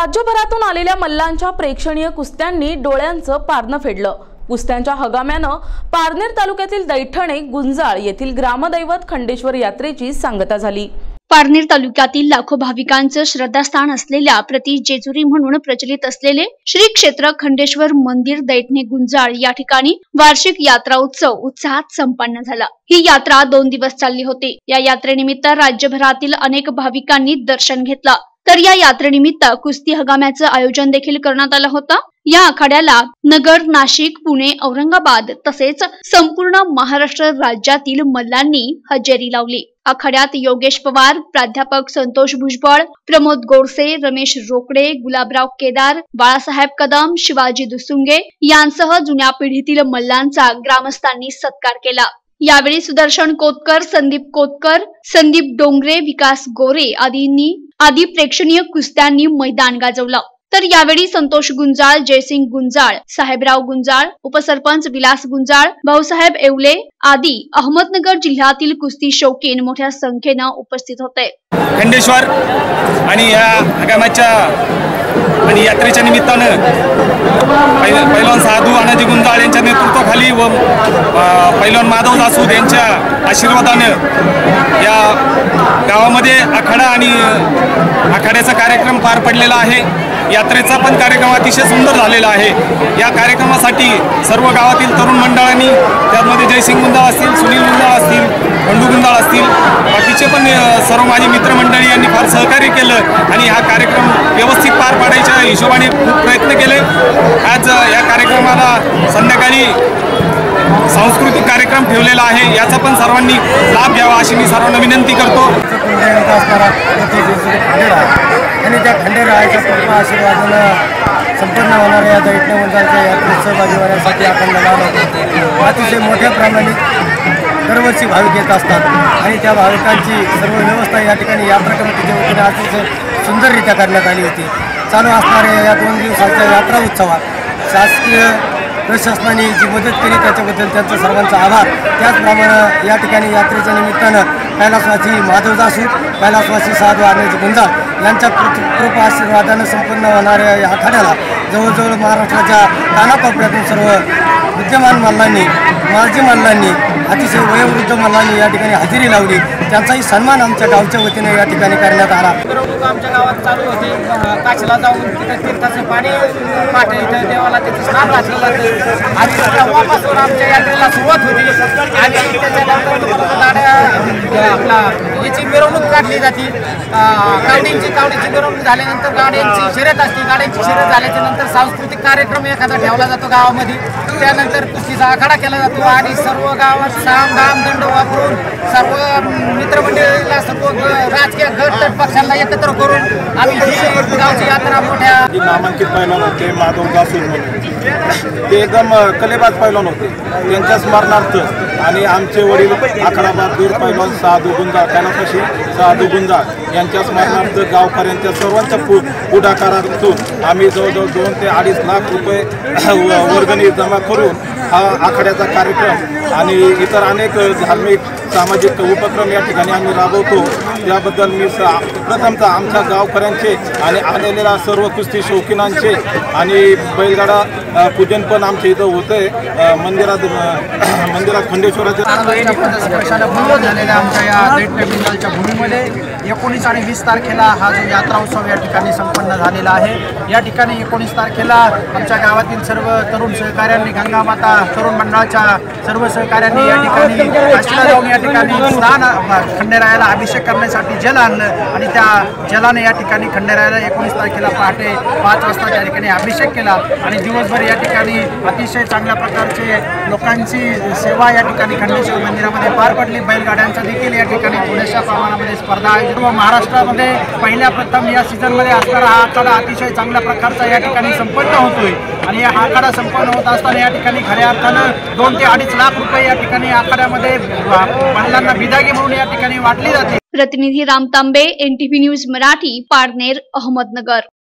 राज्यभरातून आलेल्या मल्लांच्या प्रेक्षणीय कुस्त्यांनी डोळ्यांचं पारणं फेडलं. कुस्त्यांच्या हगाम्यानं पारनेर तालुक्यातील दैठणे गुंजाळ येथील ग्रामदैवत खंडेश्वर यात्रेची सांगता झाली. पारनेर तालुक्यातील लाखो भाविकांचं श्रद्धास्थान असलेल्या प्रति जेजुरी म्हणून प्रचलित असलेले श्री क्षेत्र खंडेश्वर मंदिर दैठणे गुंजाळ या ठिकाणी वार्षिक यात्रा उत्सव उत्साहात संपन्न झाला. ही यात्रा दोन दिवस चालली होती. या यात्रेनिमित्त राज्यभरातील अनेक भाविकांनी दर्शन घेतलं. तर या यात्रेनिमित्त कुस्ती हगाम्याचं आयोजन देखील करण्यात आलं होतं. या आखाड्याला नगर नाशिक पुणे औरंगाबाद तसेच संपूर्ण महाराष्ट्र राज्यातील मल्लांनी हजेरी लावली. आखाड्यात योगेश पवार प्राध्यापक संतोष भुजबळ प्रमोद गोडसे रमेश रोकडे गुलाबराव केदार बाळासाहेब कदम शिवाजी दुसुंगे यांसह जुन्या पिढीतील मल्लांचा ग्रामस्थांनी सत्कार केला. यावेळी सुदर्शन कोतकर संदीप कोतकर संदीप डोंगरे विकास गोरे आदींनी आदी प्रेक्षणीय कुस्त्यांनी मैदान गाजवलं. तर यावेळी संतोष गुंजाळ जयसिंग गुंजाळ साहेबराव गुंजाळ उपसरपंच विलास गुंजाळ भाऊसाहेब येवले आदी अहमदनगर जिल्ह्यातील कुस्ती शौकीन मोठ्या संख्येनं उपस्थित होते. खंडेश्वर आणि या आगामाच्या आणि यात्रेच्या निमित्तानं पैलवान साधू अनाजी गुंजाळ यांच्या नेतृत्वाखाली व पैलवान माधव जासूद यांच्या आशीर्वादानं या गावामध्ये आखाडा आणि आखाड्याचा कार्यक्रम पार पडलेला आहे. यात्रेचा पण कार्यक्रम अतिशय सुंदर झालेला आहे. या कार्यक्रमासाठी सर्व गावातील तरुण मंडळांनी त्यामध्ये जयसिंग गुंदाळ असतील सुनील गुंदाळ असतील खंडू गुंदाळ असतील बाकीचे पण सर्व माझी मित्रमंडळी यांनी फार सहकार्य केलं आणि हा कार्यक्रम व्यवस्थित पार पाडायच्या हिशोबाने खूप प्रयत्न केले. आज या कार्यक्रमाला संध्याकाळी सांस्कृतिक कार्यक्रम ठेवलेला आहे. याचा पण सर्वांनी लाभ घ्यावा अशी मी सर्वांना विनंती करतो. असणारा आहे आणि त्या खंडेरायाच्या कृपा आशीर्वादानं संपन्न होणाऱ्या या दैठणे मंदिराच्या यात्रेत सहभागी होण्यासाठी आपण लढावं अतिशय मोठ्या प्रमाणात दरवर्षी भाविक येत असतात. आणि त्या भाविकांची सर्व व्यवस्था या ठिकाणी यात्रा कमिटीच्या वतीने अतिशय सुंदररित्या करण्यात आली होती. चालू असणाऱ्या या दोन दिवसाच्या यात्रा उत्सवात शासकीय प्रशासनाने जी मदत केली त्याच्याबद्दल त्यांचा सर्वांचा आभार. त्याचप्रमाणे या ठिकाणी यात्रेच्या निमित्तानं कैलासवासी माधव जासू कैलासवासी साधू आर्याजी गुंजाळ यांच्या कृपा आशीर्वादानं संपन्न होणाऱ्या या आखाड्याला जवळजवळ महाराष्ट्राच्या कानाकोपऱ्यातून सर्व विद्यमान मल्लांनी माजी मल्लांनी अतिशय वयोवृद्ध मल्लांनी या ठिकाणी हजेरी लावली. त्यांचाही सन्मान आमच्या गावच्या वतीने या ठिकाणी करण्यात आला. मिरवणूक आमच्या गावात चालू होती. काशीला जाऊन तिथं तीर्थाचं पाणी पाठ इथं देवाला तिथं स्नान घातलं जातं आणि तेव्हापासून आमच्या यात्रेला सुरुवात होती. आणि त्याच्यानंतर गाड्या आपला याची मिरवणूक काढली जाते. गाड्यांची कावडीची मिरवणूक झाल्यानंतर गाड्यांची शर्यत असते. गाड्यांची शर्यत झाल्याच्यानंतर सांस्कृतिक कार्यक्रम एखादा ठेवला जातो गावामध्ये. त्यानंतर कुस्तीचा आखाडा केला जातो. आणि सर्व गावात साम दाम दंड वापरून सर्व मित्रमंडळीला सर्व राजकीय गट पक्षांना एकत्र करून आम्ही ही गावची यात्रा मोठ्या नामांकित पैलवान होते माधव जासूर म्हणून. ते एकदम कलेबाज पैलवान होते. त्यांच्या स्मरणार्थ आणि आमचे वडील आखाडा बहादूर पैलवान साधू गुंजा कैलासाशी साधू गुंजा यांच्या स्मरणार्थ गावकऱ्यांच्या सर्वांच्या पु पुढाकारातून आम्ही जवळजवळ दोन ते अडीच लाख रुपये वर्गणी जमा करून हा आखाड्याचा कार्यक्रम आणि इतर अनेक धार्मिक सामाजिक उपक्रम या ठिकाणी आम्ही राबवतो. त्याबद्दल मी प्रथमतः आमच्या गावकऱ्यांचे आणि आलेल्या सर्व कुस्ती शौकीनांचे आणि बैलगाडा पूजन पण आमच्या इथं होते मंदिरात मंदिरात खंडेश्वराच्या झालेल्या आमच्या या भूमीमध्ये एकोणीस आणि वीस तारखेला हा जो यात्रा उत्सव या ठिकाणी संपन्न झालेला आहे. या ठिकाणी एकोणीस तारखेला आमच्या गावातील सर्व तरुण सहकाऱ्यांनी गंगा माता तरुण मंडळाच्या सर्व सहकाऱ्यांनी या ठिकाणी काशीला जाऊन या ठिकाणी स्नान खंडेरायाला अभिषेक करण्यासाठी जल आणलं आणि त्या जलाने या ठिकाणी खंडेरायाला एकोणीस तारखेला पहाटे पाच वाजता या ठिकाणी अभिषेक केला आणि दिवसभर या ठिकाणी अतिशय चांगल्या प्रकारचे लोकांची सेवा या ठिकाणी खंडेश्वर मंदिरामध्ये पार पडली. बैलगाड्यांचा देखील या ठिकाणी थोड्याशा प्रमाणामध्ये स्पर्धा महाराष्ट्रामध्ये पहिल्या प्रथम या सीझनमध्ये असणारा हा आखाडा अतिशय चांगल्या प्रकारचा या ठिकाणी संपन्न होतोय. आणि हा आखाडा संपन्न होत असताना या ठिकाणी खऱ्या अर्थानं दोन ते अडीच लाख रुपये या ठिकाणी आखाड्यामध्ये महिलांना बिदागी म्हणून या ठिकाणी वाटली जाते. प्रतिनिधी राम तांबे एनटीव्ही न्यूज मराठी पारनेर अहमदनगर.